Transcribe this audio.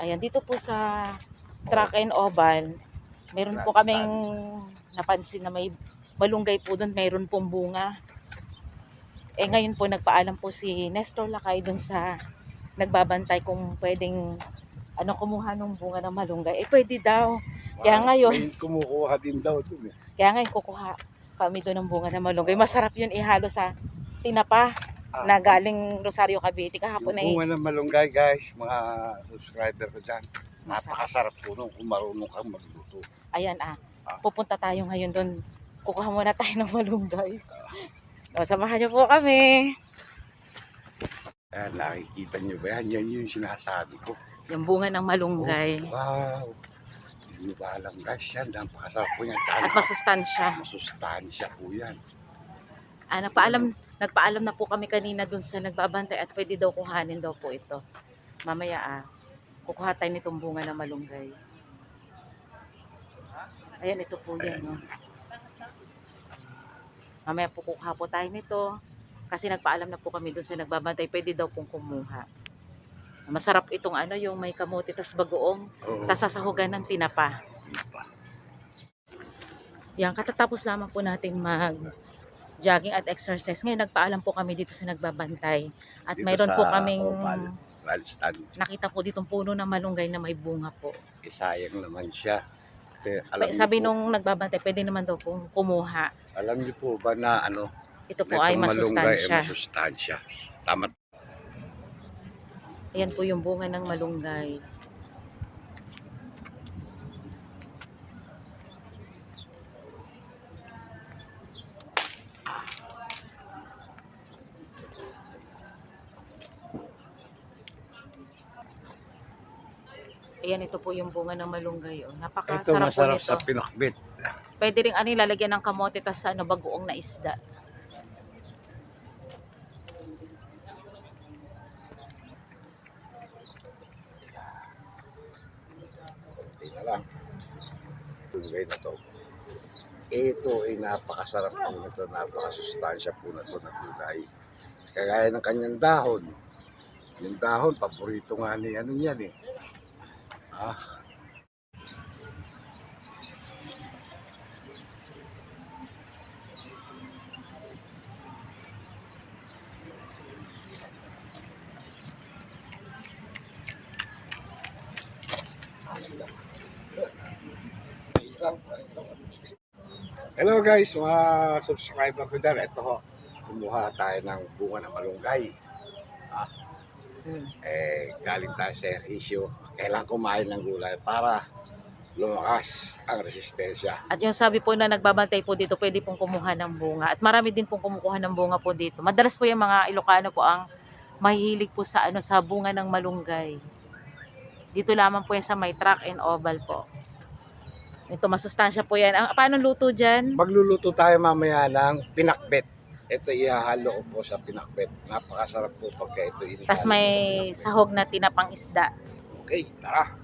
Ayan, dito po sa Track and Oval, meron po kaming napansin na may malunggay po doon, mayroon pong bunga. Eh ngayon po nagpaalam po si Nestor Lakay doon sa nagbabantay kung pwedeng ano kumuha ng bunga ng malunggay. Eh pwede daw. Kaya ngayon- May kumukuha din daw dun eh. Kaya ngayon kukuha kami doon ng bunga ng malunggay. Masarap yun ihalo sa tinapa Ah, na galing Rosario Cavite kahapon yung ay bunga ng malunggay guys, mga subscriber ko dyan. Napakasarap po nung kung marunong kang magluto. Ayan ah, Ah. pupunta tayo ngayon doon. Kukuha muna tayo ng malunggay. O, samahan niyo po kami. Ayan, nakikita nyo ba yan? Yan yung sinasabi ko. Yung bunga ng malunggay. Oh, wow! Hindi ba alam guys yan? Napakasarap po yan. At masustansya. Masustansya po yan. Ah, nagpaalam, nagpaalam na po kami kanina doon sa nagbabantay at pwede daw kuhanin daw po ito. Mamaya ah, kukuha tayo nitong bunga ng malunggay. Ayan, ito po yan. No? Mamaya po kukuha po tayo nito. Kasi nagpaalam na po kami doon sa nagbabantay, pwede daw pong kumuha. Masarap itong ano, yung may kamote tas bagoong, Oo. tas sasahugan ng tinapa. Iba. Yan, katatapos lamang po natin mag jogging at exercise. Ngayon, nagpaalam po kami dito sa nagbabantay. At Dito mayroon po kaming Oval. Ralston. nakita po ditong puno ng malunggay na may bunga po. Eh, sayang naman siya. Pero alam Sabi po, nung nagbabantay, pwede naman daw po kumuha. alam niyo po ba na ano, Ito po ay masustansya. ay masustansya. Tama. Ayan po yung bunga ng malunggay. Ayan, ito po yung bunga ng malunggay. Oh. Ito Napakasarap po masarap nito. sa pinakbit. Pwede rin ano, lalagyan ng kamote tas ano, bagoong na isda. Na lang. Malunggay na to. Ito ay napakasarap po nito. Napakasustansya po na to na gulay. Kagaya ng kanyang dahon. Yung dahon, paborito nga ni ano yan eh. Ah, Hello guys, mga subscriber ko dyan. Ito ho, kumuha tayo ng bunga ng malunggay. Hmm. Eh, galing tayo sa ehersisyo. Kailangan kumain ng gulay para lumakas ang resistensya. At yung sabi po na nagbabantay po dito, pwede pong kumuha ng bunga. At marami din pong kumukuha ng bunga po dito. Madalas po yung mga Ilocano po ang mahihilig po sa ano sa bunga ng malunggay. Dito lamang po yan sa may track and oval po. Ito masustansya po yan. Ang, paano luto dyan? Magluluto tayo mamaya ng pinakbet. Ito ihahalo ko po sa pinakbet. Napakasarap po pagka ito inihalo. Tapos may sahog na tinapang isda. Okay, tara.